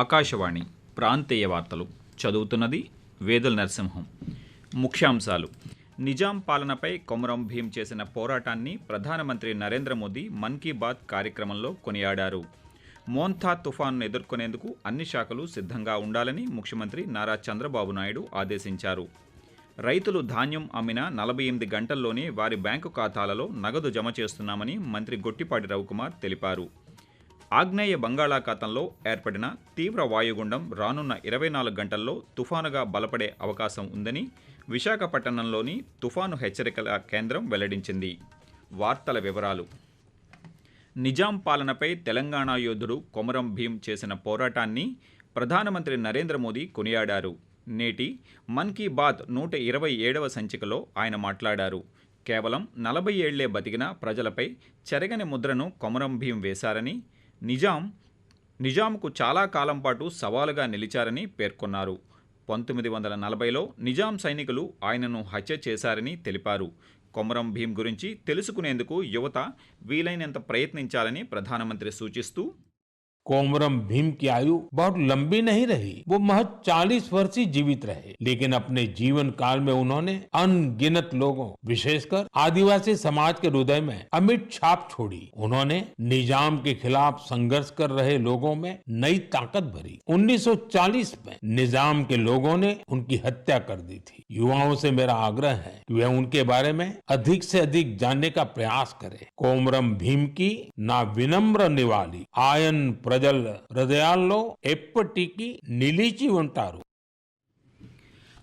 ఆకాశవాణి ప్రాంతీయ వార్తలు చదువుతున్నది వేదుల నరసింహం. ముఖ్యాంశాలు. నిజాం పాలనపై కొమరం భీం చేసిన పోరాటాన్ని ప్రధానమంత్రి నరేంద్ర మోదీ మన్ కీ బాత్ కార్యక్రమంలో కొనియాడారు. మోంథా తుఫాన్ను ఎదుర్కొనేందుకు అన్ని శాఖలు సిద్ధంగా ఉండాలని ముఖ్యమంత్రి నారా చంద్రబాబు నాయుడు ఆదేశించారు. రైతులు ధాన్యం అమ్మిన నలభై ఎనిమిది గంటల్లోనే వారి బ్యాంకు ఖాతాలలో నగదు జమ చేస్తున్నామని మంత్రి గొట్టిపాటి రవికుమార్ తెలిపారు. ఆగ్నేయ బంగాళాఖాతంలో ఏర్పడిన తీవ్ర వాయుగుండం రానున్న ఇరవై నాలుగు గంటల్లో తుఫానుగా బలపడే అవకాశం ఉందని విశాఖపట్టణంలోని తుఫాను హెచ్చరికల కేంద్రం వెల్లడించింది. వార్తల వివరాలు. నిజాం పాలనపై తెలంగాణ యోధుడు కొమరం భీం చేసిన పోరాటాన్ని ప్రధానమంత్రి నరేంద్ర మోదీ కొనియాడారు. నేటి మన్ కీ బాత్ నూట ఇరవై ఏడవ సంచికలో ఆయన మాట్లాడారు. కేవలం నలభై ఏళ్ళే బతికిన ప్రజలపై చెరగని ముద్రను కొమరం భీం వేశారని నిజాం నిజాంకు చాలా కాలం పాటు సవాలుగా నిలిచారని పేర్కొన్నారు. పంతొమ్మిది వందల నలభైలో నిజాం సైనికులు ఆయనను హత్య చేశారని తెలిపారు. కొమరం భీం గురించి తెలుసుకునేందుకు యువత వీలైనంత ప్రయత్నించాలని ప్రధానమంత్రి సూచిస్తూ कोमरम भीम की आयु बहुत लंबी नहीं रही। वो महज 40 वर्ष ही जीवित रहे। लेकिन अपने जीवन काल में उन्होंने अनगिनत लोगों, विशेषकर आदिवासी समाज के हृदय में अमिट छाप छोड़ी। उन्होंने निज़ाम के खिलाफ संघर्ष कर रहे लोगों में नई ताकत भरी। 1940 में निज़ाम के लोगों ने उनकी हत्या कर दी थी। युवाओं से मेरा आग्रह है कि वे उनके बारे में अधिक से अधिक जानने का प्रयास करें। कोमरम भीम की ना विनम्र निवाली, आयन ప్రజల హృదయాల్లో ఎప్పటికీ నిలిచి ఉంటారు.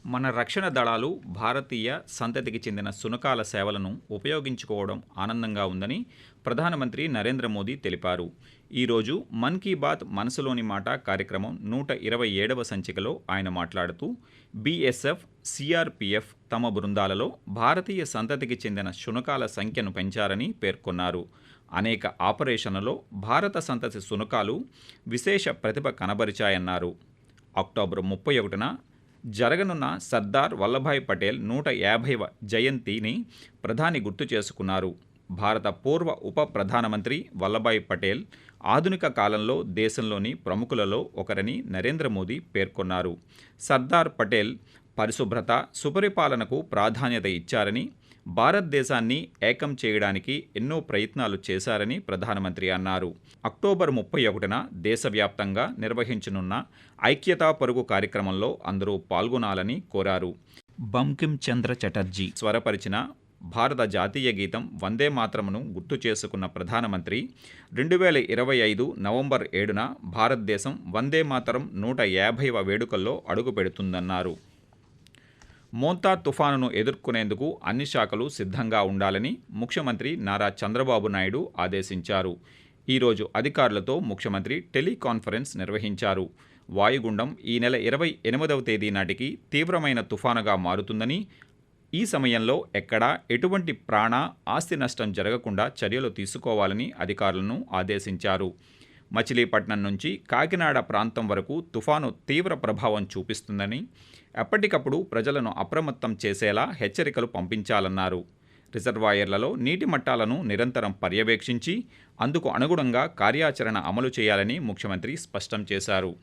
మన రక్షణ దళాలు భారతీయ సంతతికి చెందిన సునకాల సేవలను ఉపయోగించుకోవడం ఆనందంగా ఉందని ప్రధానమంత్రి నరేంద్ర మోదీ తెలిపారు. ఈరోజు మన్ కీ బాత్ మనసులోని మాట కార్యక్రమం నూట ఇరవై ఏడవ సంచికలో ఆయన మాట్లాడుతూ బీఎస్ఎఫ్ సిఆర్పిఎఫ్ తమ బృందాలలో భారతీయ సంతతికి చెందిన శునకాల సంఖ్యను పెంచారని పేర్కొన్నారు. అనేక ఆపరేషన్లలో భారత సంతతి శునకాలు విశేష ప్రతిభ కనబరిచాయన్నారు. అక్టోబర్ ముప్పై ఒకటిన జరగనున్న సర్దార్ వల్లభాయ్ పటేల్ నూట యాభైవ జయంతిని ప్రధాని గుర్తు చేసుకున్నారు. భారత పూర్వ ఉప ప్రధానమంత్రి వల్లభాయ్ పటేల్ ఆధునిక కాలంలో దేశంలోని ప్రముఖులలో ఒకరని నరేంద్ర మోదీ పేర్కొన్నారు. సర్దార్ పటేల్ పరిశుభ్రత సుపరిపాలనకు ప్రాధాన్యత ఇచ్చారని భారతదేశాన్ని ఏకం చేయడానికి ఎన్నో ప్రయత్నాలు చేశారని ప్రధానమంత్రి అన్నారు. అక్టోబర్ ముప్పై ఒకటిన దేశవ్యాప్తంగా నిర్వహించనున్న ఐక్యతా పరుగు కార్యక్రమంలో అందరూ పాల్గొనాలని కోరారు. బంకిం చంద్ర చటర్జీ స్వరపరిచిన భారత జాతీయ గీతం వందే మాత్రమును గుర్తు చేసుకున్న ప్రధానమంత్రి రెండు వేల ఇరవై ఐదు నవంబర్ ఏడున భారతదేశం వందే మాతరం నూట యాభైవ వేడుకల్లో అడుగుపెడుతుందన్నారు. మోంతా తుఫానును ఎదుర్కొనేందుకు అన్ని శాఖలు సిద్ధంగా ఉండాలని ముఖ్యమంత్రి నారా చంద్రబాబు నాయుడు ఆదేశించారు. ఈరోజు అధికారులతో ముఖ్యమంత్రి టెలికాన్ఫరెన్స్ నిర్వహించారు. వాయుగుండం ఈ నెల ఇరవై ఎనిమిదవ తేదీ నాటికి తీవ్రమైన తుఫానుగా మారుతుందని ఈ సమయంలో ఎక్కడా ఎటువంటి ప్రాణ ఆస్తి నష్టం జరగకుండా చర్యలు తీసుకోవాలని అధికారులను ఆదేశించారు. మచిలీపట్నం నుంచి కాకినాడ ప్రాంతం వరకు తుఫాను తీవ్ర ప్రభావం చూపిస్తుందని ఎప్పటికప్పుడు ప్రజలను అప్రమత్తం చేసేలా హెచ్చరికలు పంపించాలన్నారు. రిజర్వాయర్లలో నీటి మట్టాలను నిరంతరం పర్యవేక్షించి అందుకు అనుగుణంగా కార్యాచరణ అమలు చేయాలని ముఖ్యమంత్రి స్పష్టం చేశారు.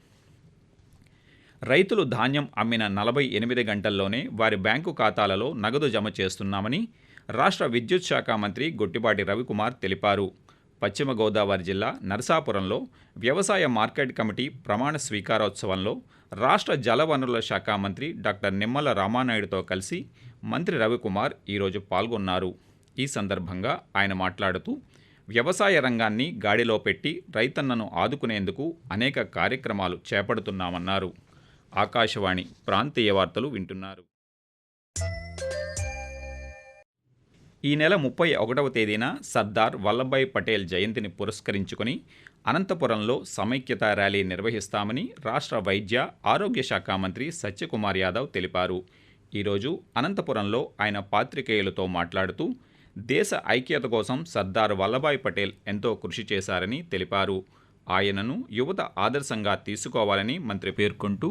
రైతులు ధాన్యం అమ్మిన నలభై ఎనిమిది గంటల్లోనే వారి బ్యాంకు ఖాతాలలో నగదు జమ చేస్తున్నామని రాష్ట్ర విద్యుత్ శాఖ మంత్రి గొట్టిపాటి రవికుమార్ తెలిపారు. పశ్చిమ గోదావరి జిల్లా నరసాపురంలో వ్యవసాయ మార్కెట్ కమిటీ ప్రమాణ స్వీకారోత్సవంలో రాష్ట్ర జలవనరుల శాఖ మంత్రి డాక్టర్ నిమ్మల రామానాయుడుతో కలిసి మంత్రి రవికుమార్ ఈరోజు పాల్గొన్నారు. ఈ సందర్భంగా ఆయన మాట్లాడుతూ వ్యవసాయ రంగాన్ని గాడిలో పెట్టి రైతన్నను ఆదుకునేందుకు అనేక కార్యక్రమాలు చేపడుతున్నామన్నారు. ఆకాశవాణి ప్రాంతీయ వార్తలు వింటున్నారు. ఈ నెల ముప్పై ఒకటవ తేదీన సర్దార్ వల్లభాయ్ పటేల్ జయంతిని పురస్కరించుకొని అనంతపురంలో సమైక్యత ర్యాలీ నిర్వహిస్తామని రాష్ట్ర వైద్య ఆరోగ్య శాఖ మంత్రి సత్యకుమార్ యాదవ్ తెలిపారు. ఈరోజు అనంతపురంలో ఆయన పాత్రికేయులతో మాట్లాడుతూ దేశ ఐక్యత కోసం సర్దార్ వల్లభాయ్ పటేల్ ఎంతో కృషి చేశారని తెలిపారు. ఆయనను యువత ఆదర్శంగా తీసుకోవాలని మంత్రి పేర్కొంటూ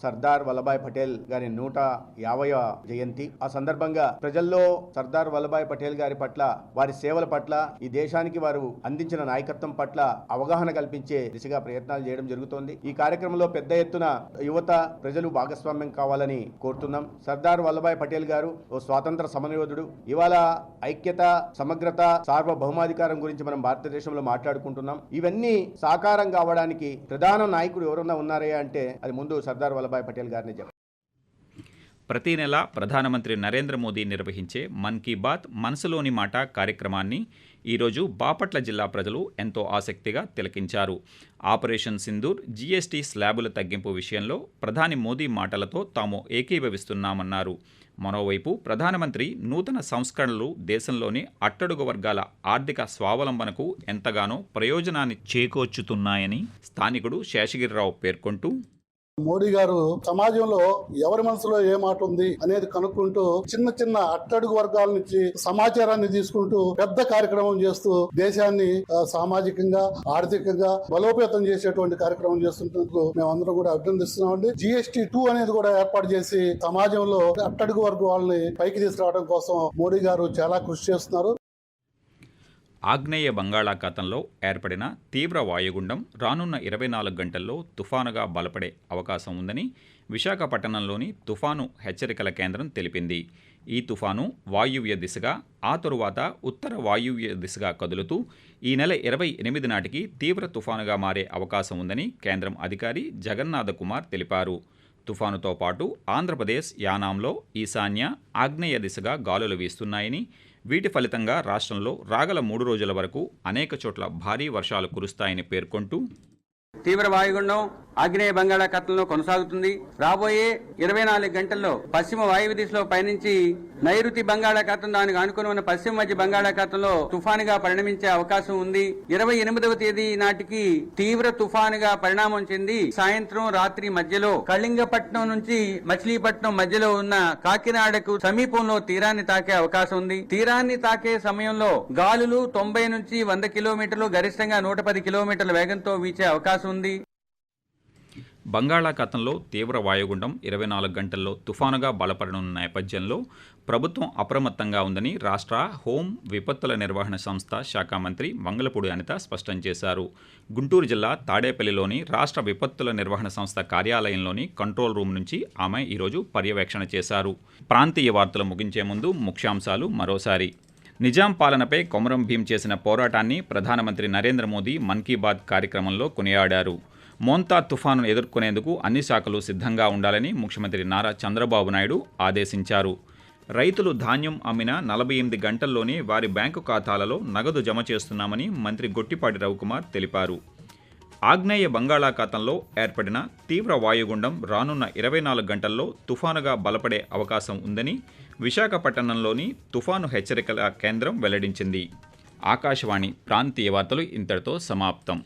సర్దార్ వల్లభాయ్ పటేల్ గారి నూట యాభైవ జయంతి. ఆ సందర్భంగా ప్రజల్లో సర్దార్ వల్లభాయ్ పటేల్ గారి పట్ల వారి సేవల పట్ల ఈ దేశానికి వారు అందించిన నాయకత్వం పట్ల అవగాహన కల్పించే దిశగా ప్రయత్నాలు చేయడం జరుగుతోంది. ఈ కార్యక్రమంలో పెద్ద ఎత్తున యువత ప్రజలు భాగస్వామ్యం కావాలని కోరుతున్నాం. సర్దార్ వల్లభాయ్ పటేల్ గారు ఓ స్వాతంత్ర సమరయోధుడు. ఇవాళ ఐక్యత సమగ్రత సార్వభౌమాధికారం గురించి మనం భారతదేశంలో మాట్లాడుకుంటున్నాం. ఇవన్నీ సాకారం కావడానికి ప్రధాన నాయకుడు ఎవరన్నా ఉన్నారే అంటే అది ముందు సర్దార్ వల్లభాయ్ పటేల్ గారిని చెప్పారు ప్రతి నెల ప్రధానమంత్రి నరేంద్ర మోదీ నిర్వహించే మన్ కీ బాత్ మనసులోని మాట కార్యక్రమాన్ని ఈరోజు బాపట్ల జిల్లా ప్రజలు ఎంతో ఆసక్తిగా తిలకించారు. ఆపరేషన్ సింధూర్ జీఎస్టీ స్లాబుల తగ్గింపు విషయంలో ప్రధాని మోదీ మాటలతో తాము ఏకీభవిస్తున్నామన్నారు. మరోవైపు ప్రధానమంత్రి నూతన సంస్కరణలు దేశంలోని అట్టడుగు వర్గాల ఆర్థిక స్వావలంబనకు ఎంతగానో ప్రయోజనాన్ని చేకూర్చుతున్నాయని స్థానికుడు శేషగిరిరావు పేర్కొంటూ మోడీ గారు సమాజంలో ఎవరి మనసులో ఏ మాట ఉంది అనేది కనుక్కుంటూ చిన్న చిన్న అట్టడుగు వర్గాల నుంచి సమాచారాన్ని తీసుకుంటూ పెద్ద కార్యక్రమం చేస్తూ దేశాన్ని సామాజికంగా ఆర్థికంగా బలోపేతం చేసేటువంటి కార్యక్రమం చేస్తున్నందుకు మేమందరం కూడా అభినందిస్తున్నామండి. జిఎస్టి టూ అనేది కూడా ఏర్పాటు చేసి సమాజంలో అట్టడుగు వర్గ వాళ్ళని పైకి తీసుకురావడం కోసం మోడీ గారు చాలా కృషి చేస్తున్నారు. ఆగ్నేయ బంగాళాఖాతంలో ఏర్పడిన తీవ్ర వాయుగుండం రానున్న ఇరవై నాలుగు గంటల్లో తుఫానుగా బలపడే అవకాశం ఉందని విశాఖపట్టణంలోని తుఫాను హెచ్చరికల కేంద్రం తెలిపింది. ఈ తుఫాను వాయువ్య దిశగా ఆ తరువాత ఉత్తర వాయువ్య దిశగా కదులుతూ ఈ నెల ఇరవై ఎనిమిది నాటికి తీవ్ర తుఫానుగా మారే అవకాశం ఉందని కేంద్రం అధికారి జగన్నాథ కుమార్ తెలిపారు. తుఫానుతో పాటు ఆంధ్రప్రదేశ్ యానాంలో ఈశాన్య ఆగ్నేయ దిశగా గాలులు వీస్తున్నాయని వీటి ఫలితంగా రాష్ట్రంలో రాగల మూడు రోజుల వరకు అనేక చోట్ల భారీ వర్షాలు కురుస్తాయని పేర్కొంటూ తీవ్ర వాయుగుండం ఆగ్నేయ బంగాళాఖాతంలో కొనసాగుతుంది. రాబోయే ఇరవై నాలుగు గంటల్లో పశ్చిమ వాయువు దిశలో పయనించి నైరుతి బంగాళాఖాతం దానికి ఆనుకుని ఉన్న పశ్చిమ మధ్య బంగాళాఖాతంలో తుఫానుగా పరిణమించే అవకాశం ఉంది. ఇరవై ఎనిమిదవ తేదీ నాటికి తీవ్ర తుఫానుగా పరిణామం చెంది సాయంత్రం రాత్రి మధ్యలో కళింగపట్నం నుంచి మచిలీపట్నం మధ్యలో ఉన్న కాకినాడకు సమీపంలో తీరాన్ని తాకే అవకాశం ఉంది. తీరాన్ని తాకే సమయంలో గాలులు తొంభై నుంచి వంద కిలోమీటర్లు గరిష్టంగా నూట పది కిలోమీటర్ల వేగంతో వీచే అవకాశం ఉంది. బంగాళాఖాతంలో తీవ్ర వాయుగుండం ఇరవై నాలుగు గంటల్లో తుఫానుగా బలపడనున్న నేపథ్యంలో ప్రభుత్వం అప్రమత్తంగా ఉందని రాష్ట్ర హోం విపత్తుల నిర్వహణ సంస్థ శాఖ మంత్రి మంగళపూడి అనిత స్పష్టం చేశారు. గుంటూరు జిల్లా తాడేపల్లిలోని రాష్ట్ర విపత్తుల నిర్వహణ సంస్థ కార్యాలయంలోని కంట్రోల్ రూమ్ నుంచి ఆమె ఈరోజు పర్యవేక్షణ చేశారు. ప్రాంతీయ వార్తలు ముగించే ముందు ముఖ్యాంశాలు మరోసారి. నిజాం పాలనపై కొమరం భీం చేసిన పోరాటాన్ని ప్రధానమంత్రి నరేంద్ర మోదీ మన్ కీ బాత్ కార్యక్రమంలో కొనియాడారు. మోంతా తుఫాను ఎదుర్కొనేందుకు అన్ని శాఖలు సిద్ధంగా ఉండాలని ముఖ్యమంత్రి నారా చంద్రబాబు నాయుడు ఆదేశించారు. రైతులు ధాన్యం అమ్మిన నలభై ఎనిమిది గంటల్లోనే వారి బ్యాంకు ఖాతాలలో నగదు జమ చేస్తున్నామని మంత్రి గొట్టిపాటి రవికుమార్ తెలిపారు. ఆగ్నేయ బంగాళాఖాతంలో ఏర్పడిన తీవ్ర వాయుగుండం రానున్న ఇరవై నాలుగు గంటల్లో తుఫానుగా బలపడే అవకాశం ఉందని విశాఖపట్టణంలోని తుఫాను హెచ్చరికల కేంద్రం వెల్లడించింది. ఆకాశవాణి ప్రాంతీయ వార్తలు ఇంతటితో సమాప్తం.